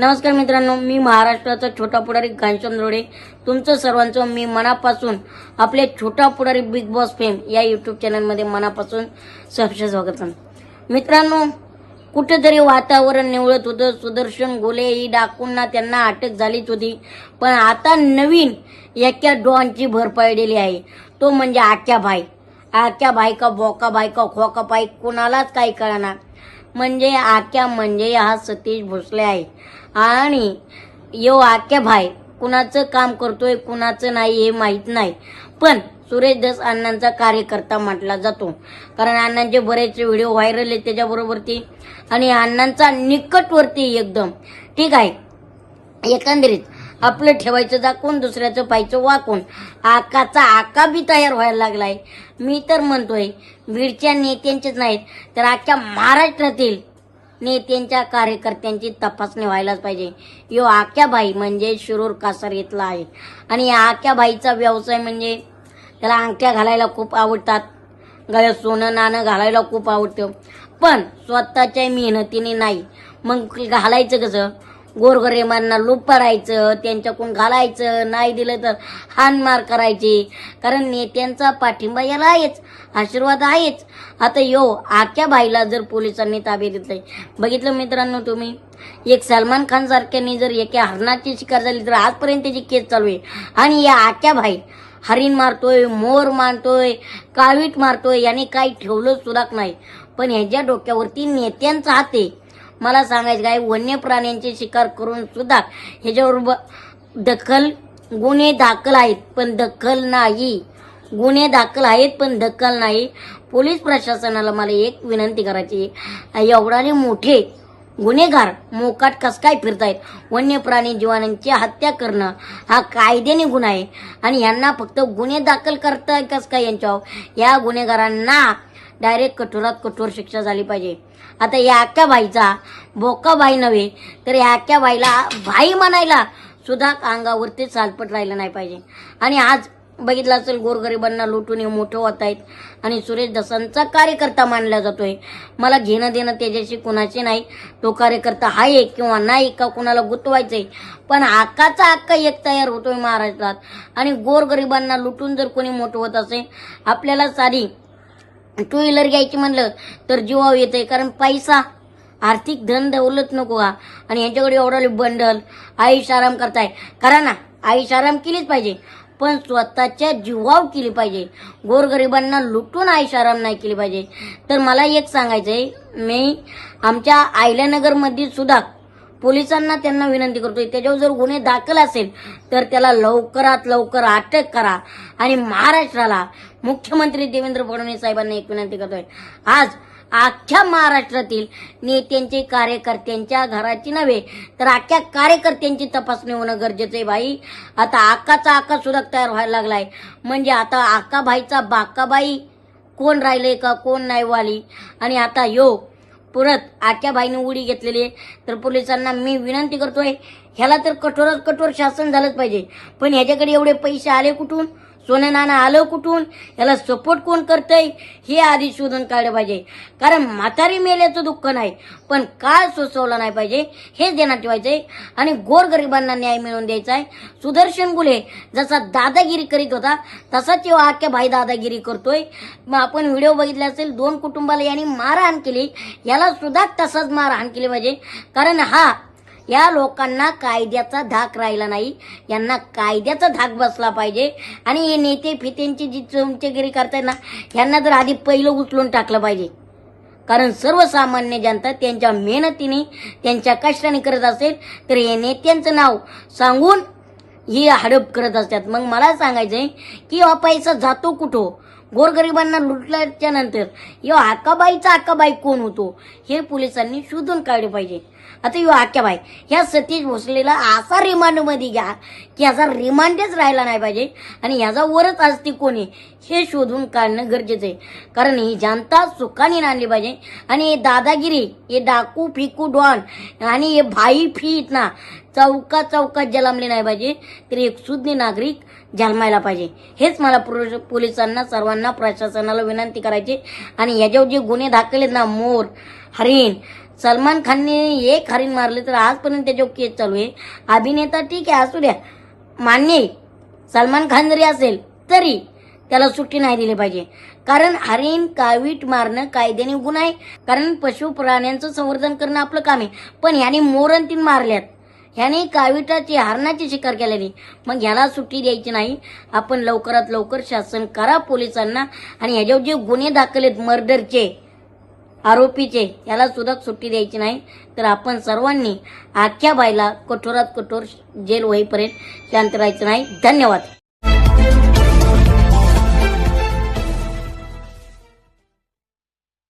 नमस्कार मित्रांनो मी महाराष्ट्राचा छोटा पुढारी घनश्याम रोडे तुमचं सर्वांचं मी मनापासून आपले Chhota Pudhari Bigg Boss fame या यूट्यूब चॅनलमध्ये मनापासून सहर्ष स्वागत. मित्रांनो कुठेतरी वातावरण निवळत होतं. सुदर्शन गोले ही डाकूंना त्यांना अटक झालीच होती. पण आता नवीन एका डॉनची भर पडलेली आहे. तो म्हणजे आख्या भाई. आख्या भाई का बोका भाई का खोका भाई कोणालाच काही कळणार म्हणजे आख्या म्हणजे हा सतीश भोसले आहे. आणि यो आख्या भाई कुणाचं काम करतोय कुणाचं नाही हे माहीत नाही. पण सुरेश दस अण्णांचा कार्यकर्ता म्हटला जातो. कारण अण्णांचे बरेच व्हिडिओ व्हायरल आहेत त्याच्याबरोबरती. आणि अण्णांचा निकटवरती एकदम. ठीक आहे. एकंदरीत आपलं ठेवायचं दाखवून दुसऱ्याचं पाहायचं वाकून. आकाचा आका बी तयार व्हायला लागलाय. मी तर म्हणतोय बीडच्या नेत्यांचेच नाहीत तर आजच्या महाराष्ट्रातील नेत्यांच्या कार्यकर्त्यांची तपासणी व्हायलाच पाहिजे. यो आक्याबाई म्हणजे शिरूर कासर इथला आहे. आणि या आक्याबाईचा व्यवसाय म्हणजे त्याला अंगठ्या घालायला खूप आवडतात. गळ्यात सोनं नाणं घालायला खूप आवडतं. पण स्वतःच्या मेहनतीने नाही. मग घालायचं कसं? गोरगरिबांना लुपारायचं त्यांच्याकडून घालायचं नाही दिलं तर हानमार करायची. कारण नेत्यांचा पाठिंबा याला आहेच आशीर्वाद आहेच. आता यो आख्या बाईला जर पोलिसांनी ताब्यात घेतलंय. बघितलं मित्रांनो तुम्ही? एक सलमान खान सारख्याने जर एका हरणाची शिकार झाली तर आजपर्यंत त्याची केस चालू आहे. आणि या आख्या भाई हरिण मारतोय मोर मारतोय काळवीट मारतोय याने काही ठेवलं सुद्धा नाही. पण ह्याच्या डोक्यावरती नेत्यांचा हात आहे. मला सांगायचं काय वन्य प्राण्यांची शिकार करून सुद्धा ह्याच्यावर दखल गुन्हे दाखल आहेत पण दखल नाही. गुन्हे दाखल आहेत पण दखल नाही. पोलीस प्रशासनाला मला एक विनंती करायची एवढाने मोठे गुन्हेगार मोकाट कस काय फिरतायत? वन्य प्राणी जीवांची हत्या करणं हा कायद्याने गुन्हा आहे. आणि यांना फक्त गुन्हे दाखल करताय कस काय यांच्यावर? या गुन्हेगारांना डायरेक्ट कठोरात कठोर शिक्षा झाली पाहिजे. आता या अख्ख्या बाईचा बोका बाई नव्हे तर या अख्ख्या बाईला भाई म्हणायला सुद्धा अंगावरती चालपट राहिलं नाही पाहिजे. आणि आज बघितलं असेल गोरगरिबांना लुटून हे मोठं होत आहेत. आणि सुरेश दसांचा कार्यकर्ता मानला जातोय. मला घेणं देणं त्याच्याशी कुणाचे नाही. तो कार्यकर्ता आहे किंवा नाही का कुणाला गुतवायचंय? पण आकाचा हक्का एक तयार होतोय महाराष्ट्रात. आणि गोरगरिबांना लुटून जर कोणी मोठं होत असेल आपल्याला सारी टू व्हीलर घ्यायची म्हणलं तर जीवाव येते कारण पैसा आर्थिक धन दौलत नको हा. आणि यांच्याकडे एवढा बंडल आयुष आराम करताय. करा ना आयुष आराम केलीच पाहिजे पण स्वतःच्या जीवाव केली पाहिजे. गोरगरिबांना लुटून आयुष आराम नाही केली पाहिजे. तर मला एक सांगायचंय मी आमच्या आयल्यानगरमध्ये सुद्धा पोलिसांना त्यांना विनंती करतोय. त्याच्यावर जर गुन्हे दाखल असेल तर त्याला लवकरात लवकर अटक करा. आणि महाराष्ट्राला मुख्यमंत्री देवेंद्र फडणवीस साहेबांना एक विनंती करतोय. आज अख्ख्या महाराष्ट्रातील नेत्यांचे कार्यकर्त्यांच्या घराची नव्हे तर अख्ख्या कार्यकर्त्यांची तपासणी होणं गरजेचं आहे बाई. आता आकाचा आका सुद्धा तयार व्हायला लागलाय. म्हणजे आता आकाबाईचा बाकाबाई कोण राहिले का कोण नाही वाली आणि आता यो परत आख्या बाईने उडी घेतलेली आहे. तर पोलिसांना मी विनंती करतोय ह्याला तर कठोरात कठोर शासन झालंच पाहिजे. पण ह्याच्याकडे एवढे पैसे आले कुठून? सोने नाना आलं कुठून? याला सपोर्ट कोण करतंय? हे आधी शोधून काढलं पाहिजे. कारण म्हातारी मेल्याचं दुःख नाही पण काळ सोसवला नाही पाहिजे. हेच देण्यात ठेवायचंय. आणि गोरगरिबांना न्याय मिळवून द्यायचा आहे सुदर्शन गुले जसा दादागिरी करीत होता तसाच यो आख्या भाई दादागिरी करतोय. मग आपण व्हिडिओ बघितले असेल दोन कुटुंबाला यांनी मारहाण केली. याला सुद्धा तसाच मारहाण केली पाहिजे. कारण हा या लोकांना कायद्याचा धाक राहिला नाही. यांना कायद्याचा धाक बसला पाहिजे. आणि हे नेते फितेंची जी चमचेगिरी करतायत ना यांना जर आधी पहिलं उचलून टाकलं पाहिजे. कारण सर्वसामान्य जनता त्यांच्या मेहनतीने त्यांच्या कष्टाने करत असेल तर हे नेत्यांचं नाव सांगून ही हडप करत असतात. मग मला सांगायचंय की हा पैसा जातो कुठं? गोरगरिबांना लुटल्याच्या नंतर यो आकाबाईचा आकाबाई कोण होतो? हे पोलिसांनी शोधून काढले पाहिजे. आता यो भाई ह्या सतीश भोसलेला असा रिमांडमध्ये घ्या की ह्याचा रिमांडच राहिला नाही पाहिजे आणि ह्याचा वरच असते कोणी हे शोधून काढणं गरजेचं आहे. कारण ही जनता सुखाने आणली पाहिजे आणि हे दादागिरी हे डाकू फिकू डॉन आणि हे भाई फीत ना चौका चौकात जलमले नाही पाहिजे तर एक सुज्ञ नागरिक जन्मायला पाहिजे. हेच मला पोलिसांना सर्वांना प्रशासनाला विनंती करायची आणि याच्यावर जे गुन्हे दाखल आहेत ना मोर हरिण सलमान खानने एक हरिण मारले तर आजपर्यंत त्याच्यावर केस चालू आहे. अभिनेता ठीक आहे असू द्या. मान्य आहे. सलमान खान जरी असेल तरी त्याला सुट्टी नाही दिली पाहिजे. कारण हरिण कावीट मारणं कायद्याने गुन्हा आहे. कारण पशु प्राण्यांचं संवर्धन करणं आपलं काम आहे. पण ह्याने मोरण तीन मारल्यात. ह्याने काविटाची हरणाची शिकार केलेली मग ह्याला सुट्टी द्यायची नाही. आपण लवकरात लवकर शासन करा पोलिसांना. आणि ह्याच्यावर जे गुन्हे दाखल आहेत मर्डरचे आरोपीचे याला सुद्धा सुट्टी द्यायची नाही. तर आपण सर्वांनी आख्या बाईला कठोरात कठोर जेल होईपर्यंत शांत राहायचं नाही. धन्यवाद.